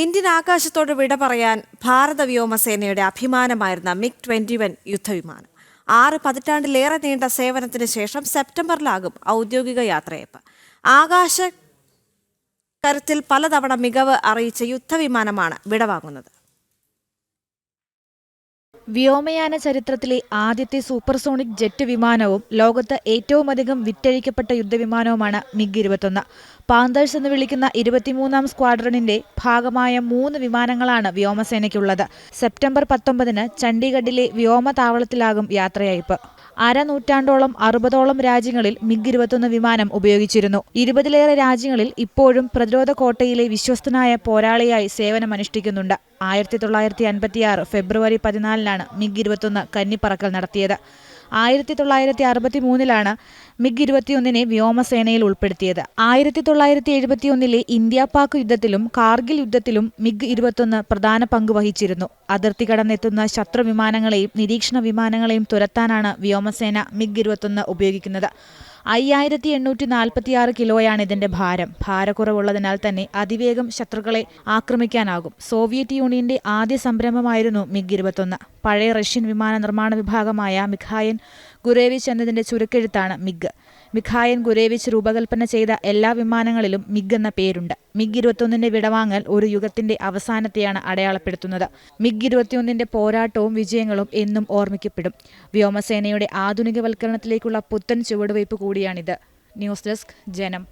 Indian ആകാശത്തോട് വിട പറയാൻ ഭാരത വ്യോമസേനയുടെ അഭിമാനമായിരുന്ന മിഗ് ട്വന്റി വൺ യുദ്ധവിമാനം. ആറ് പതിറ്റാണ്ടിലേറെ നീണ്ട സേവനത്തിന് ശേഷം സെപ്റ്റംബറിലാകും ഔദ്യോഗിക യാത്രയപ്പ്. ആകാശ കരുത്തിൽ പലതവണ മികവ് അറിയിച്ച യുദ്ധവിമാനമാണ് വിടവാങ്ങുന്നത്. വ്യോമയാന ചരിത്രത്തിലെ ആദ്യത്തെ സൂപ്പർസോണിക് ജെറ്റ് വിമാനവും ലോകത്ത് ഏറ്റവുമധികം വിറ്റഴിക്കപ്പെട്ട യുദ്ധവിമാനവുമാണ് മിഗ് ഇരുപത്തൊന്ന്. പാന്തേഴ്സ് എന്ന് വിളിക്കുന്ന ഇരുപത്തിമൂന്നാം സ്ക്വാഡ്രണിന്റെ ഭാഗമായ മൂന്ന് വിമാനങ്ങളാണ് വ്യോമസേനയ്ക്കുള്ളത്. സെപ്റ്റംബർ പത്തൊമ്പതിന് ചണ്ഡീഗഡിലെ വ്യോമതാവളത്തിലാകും യാത്രയയപ്പ്. അരനൂറ്റാണ്ടോളം അറുപതോളം രാജ്യങ്ങളിൽ മിഗ് ഇരുപത്തൊന്ന് വിമാനം ഉപയോഗിച്ചിരുന്നു. ഇരുപതിലേറെ രാജ്യങ്ങളിൽ ഇപ്പോഴും പ്രതിരോധ കോട്ടയിലെ വിശ്വസ്തനായ പോരാളിയായി സേവനമനുഷ്ഠിക്കുന്നുണ്ട്. ആയിരത്തി തൊള്ളായിരത്തി അൻപത്തിയാറ് ഫെബ്രുവരി പതിനാലിനാണ് മിഗ് ഇരുപത്തൊന്ന് കന്നിപ്പറക്കൽ നടത്തിയത്. ആയിരത്തി തൊള്ളായിരത്തി അറുപത്തി മൂന്നിലാണ് മിഗ് ഇരുപത്തിയൊന്നിനെ വ്യോമസേനയിൽ ഉൾപ്പെടുത്തിയത്. ആയിരത്തി തൊള്ളായിരത്തി എഴുപത്തിയൊന്നിലെ ഇന്ത്യ പാക് യുദ്ധത്തിലും കാർഗിൽ യുദ്ധത്തിലും മിഗ് ഇരുപത്തൊന്ന് പ്രധാന പങ്ക് വഹിച്ചിരുന്നു. അതിർത്തി കടന്നെത്തുന്ന ശത്രു വിമാനങ്ങളെയും നിരീക്ഷണ വിമാനങ്ങളെയും തുരത്താനാണ് വ്യോമസേന മിഗ് ഇരുപത്തൊന്ന് ഉപയോഗിക്കുന്നത്. അയ്യായിരത്തി എണ്ണൂറ്റി നാൽപ്പത്തിയാറ് കിലോയാണ് ഇതിന്റെ ഭാരം. ഭാരക്കുറവുള്ളതിനാൽ തന്നെ അതിവേഗം ശത്രുക്കളെ ആക്രമിക്കാനാകും. സോവിയറ്റ് യൂണിയന്റെ ആദ്യ സംരംഭമായിരുന്നു മിഗ് ഇരുപത്തൊന്ന്. പഴയ റഷ്യൻ വിമാന നിർമ്മാണ വിഭാഗമായ മിഖായൻ ഗുരേവിച്ച് എന്നതിന്റെ ചുരുക്കെഴുത്താണ് മിഗ്. മിഖായൻ ഗുരേവിച്ച് രൂപകൽപ്പന ചെയ്ത എല്ലാ വിമാനങ്ങളിലും മിഗ് എന്ന പേരുണ്ട്. മിഗ് ഇരുപത്തിയൊന്നിന്റെ വിടവാങ്ങൽ ഒരു യുഗത്തിന്റെ അവസാനത്തെയാണ് അടയാളപ്പെടുത്തുന്നത്. മിഗ് ഇരുപത്തിയൊന്നിന്റെ പോരാട്ടവും വിജയങ്ങളും എന്നും ഓർമ്മിക്കപ്പെടും. വ്യോമസേനയുടെ ആധുനികവൽക്കരണത്തിലേക്കുള്ള പുത്തൻ ചുവടുവയ്പ് കൂടിയാണിത്. ന്യൂസ് ഡെസ്ക് ജനം.